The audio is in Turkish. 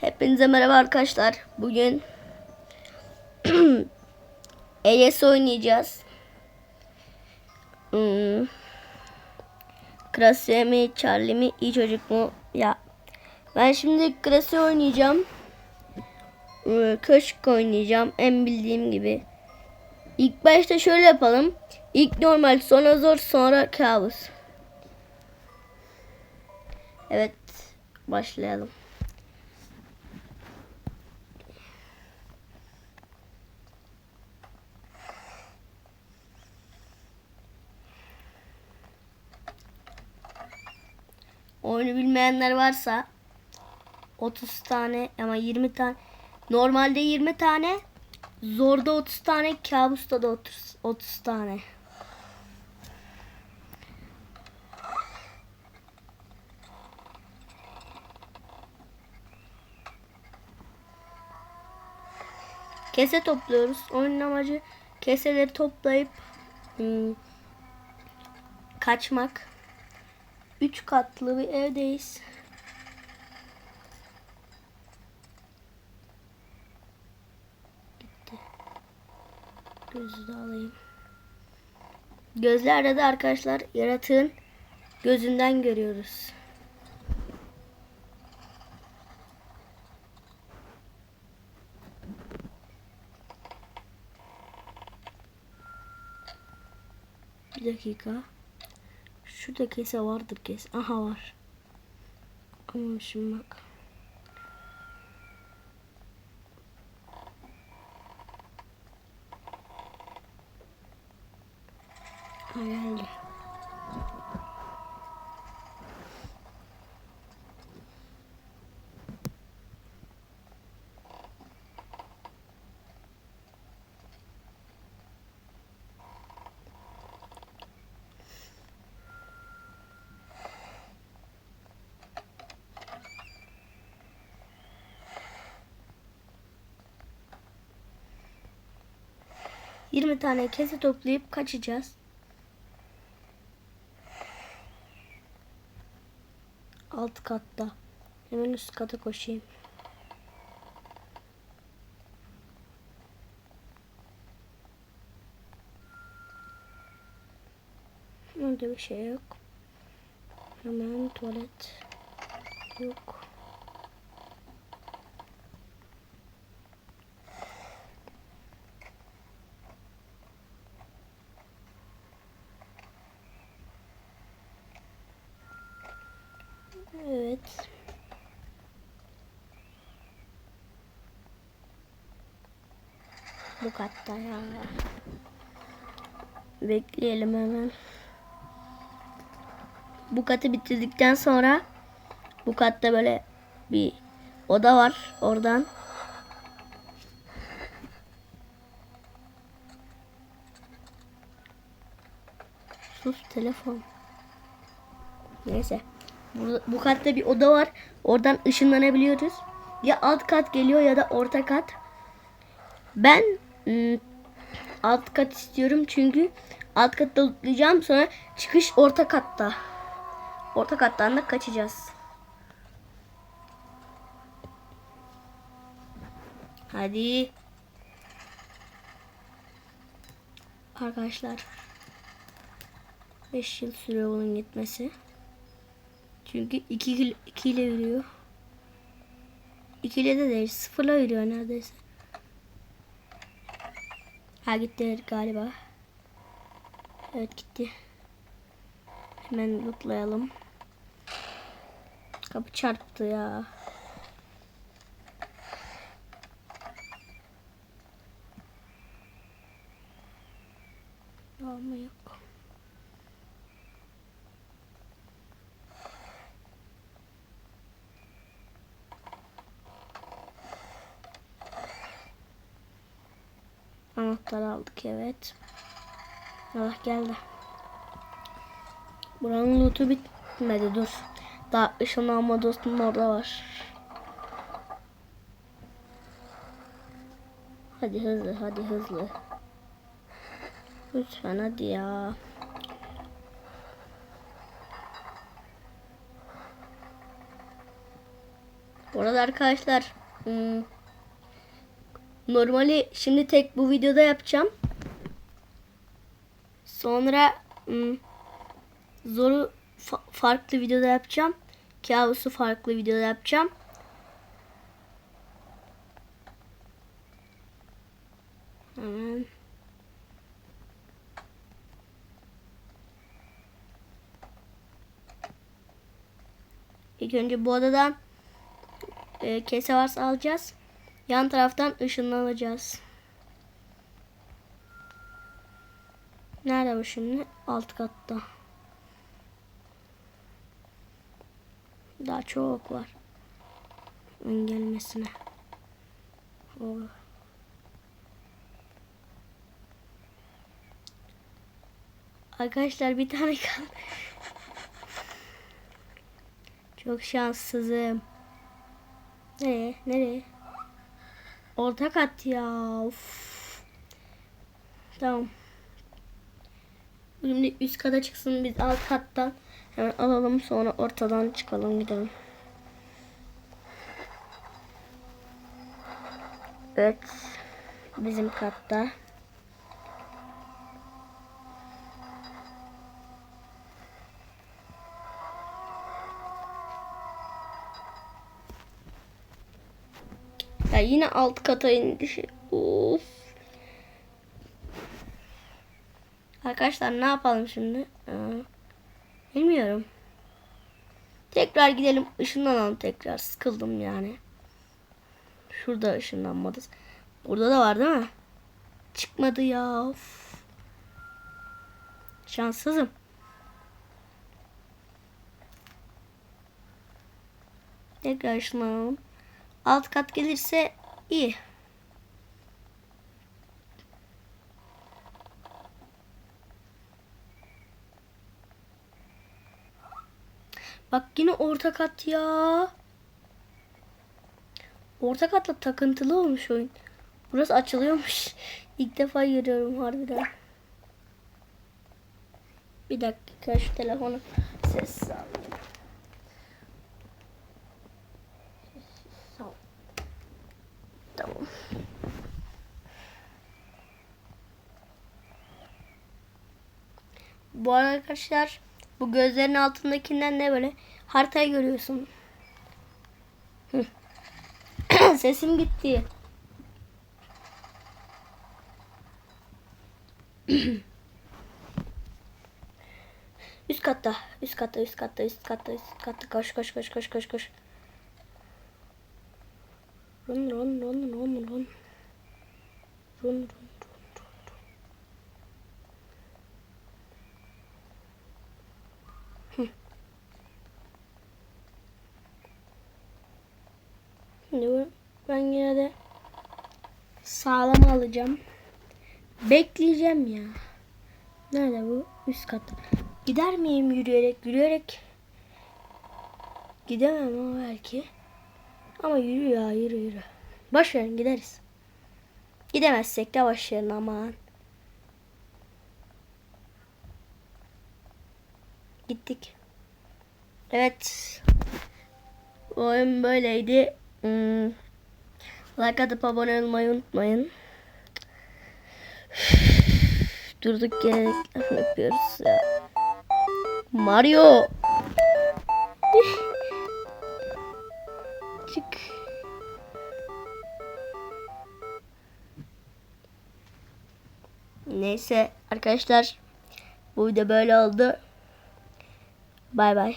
Hepinize merhaba arkadaşlar. Bugün ES oynayacağız. Hmm. Krasiye mi, Charlie mi, iyi çocuk mu? Ya ben şimdi Krasiye oynayacağım. Ee, Köşk oynayacağım. En bildiğim gibi. İlk başta şöyle yapalım. İlk normal, sonra zor, sonra kabus. Evet, başlayalım. Oyunu bilmeyenler varsa 30 tane ama 20 tane normalde 20 tane zorda 30 tane kabusta da 30, 30 tane. Kese topluyoruz. Oyunun amacı keseleri toplayıp hmm, kaçmak. Üç katlı bir evdeyiz. Gitti. Gözü de alayım. Gözlerde de arkadaşlar yaratığın gözünden görüyoruz. Bir dakika. Şurada kese vardır kes. Aha var. Şimdi bak. 20 tane kese toplayıp kaçacağız. Alt katta. Hemen üst kata koşayım. Burada bir şey yok. Hemen tuvalet yok. Evet. Bu katta ya. Bekleyelim hemen. Bu katı bitirdikten sonra bu katta böyle bir oda var. Oradan Sus telefon. Neyse. Burada, bu katta bir oda var. Oradan ışınlanabiliyoruz. Ya alt kat geliyor ya da orta kat. Ben ım, alt kat istiyorum çünkü alt katta lootlayacağım. Sonra çıkış orta katta. Orta kattan da kaçacağız. Hadi. Arkadaşlar. 5 yıl sürüyor bunun gitmesi. Çünkü 2 ile, 2 ile yürüyor. 2 ile de değil. 0 ile yürüyor neredeyse. Ha gitti galiba. Evet gitti. Hemen lootlayalım. Kapı çarptı ya. Ama yok. Anahtarı aldık evet. Allah geldi. Buranın lootu bitmedi dur. Daha ışınlanma dostum orada var. Hadi hızlı hadi hızlı. Lütfen hadi ya. Bu arada arkadaşlar hmm, normali şimdi tek bu videoda yapacağım. Sonra hmm, zoru fa- farklı videoda yapacağım. Kabusu farklı videoda yapacağım. Hemen. İlk önce bu odadan e, kese varsa alacağız. Yan taraftan ışınlanacağız. Nerede bu şimdi? Alt katta. Daha çok var. Ön gelmesine. Oh. Arkadaşlar bir tane kaldı. Çok şanssızım. Nereye? Nereye? Orta kat ya. Of. Tamam. Şimdi üst kata çıksın biz alt kattan hemen alalım sonra ortadan çıkalım gidelim. Evet. Bizim katta. Yine alt kata indi. Of. Arkadaşlar ne yapalım şimdi? Aa, bilmiyorum. Tekrar gidelim ışınlanalım tekrar. Sıkıldım yani. Şurada ışınlanmadı. Burada da var değil mi? Çıkmadı ya. Of. Şanssızım. Tekrar ışınlanalım. Alt kat gelirse iyi. Bak yine orta kat ya. Orta katla takıntılı olmuş oyun. Burası açılıyormuş. İlk defa görüyorum harbiden. Bir dakika şu telefonu ses alayım. Tamam. Bu arada arkadaşlar bu gözlerin altındakinden ne böyle haritayı görüyorsun. Sesim gitti. üst katta, üst katta, üst katta, üst katta, üst katta. Koş, koş, koş, koş, koş, koş. Run, run, run, run, run. Run, run. Şimdi ben yine de sağlam alacağım. Bekleyeceğim ya. Nerede bu? Üst katta. Gider miyim yürüyerek? Yürüyerek gidemem ama belki. Ama yürü ya yürü yürü. Boş gideriz. Gidemezsek de boş aman. Gittik. Evet. Bu oyun böyleydi. Hmm. Like atıp abone olmayı unutmayın. Durduk yere yapıyoruz ya. Mario. Çık. Neyse arkadaşlar bu video böyle oldu. Bay bay.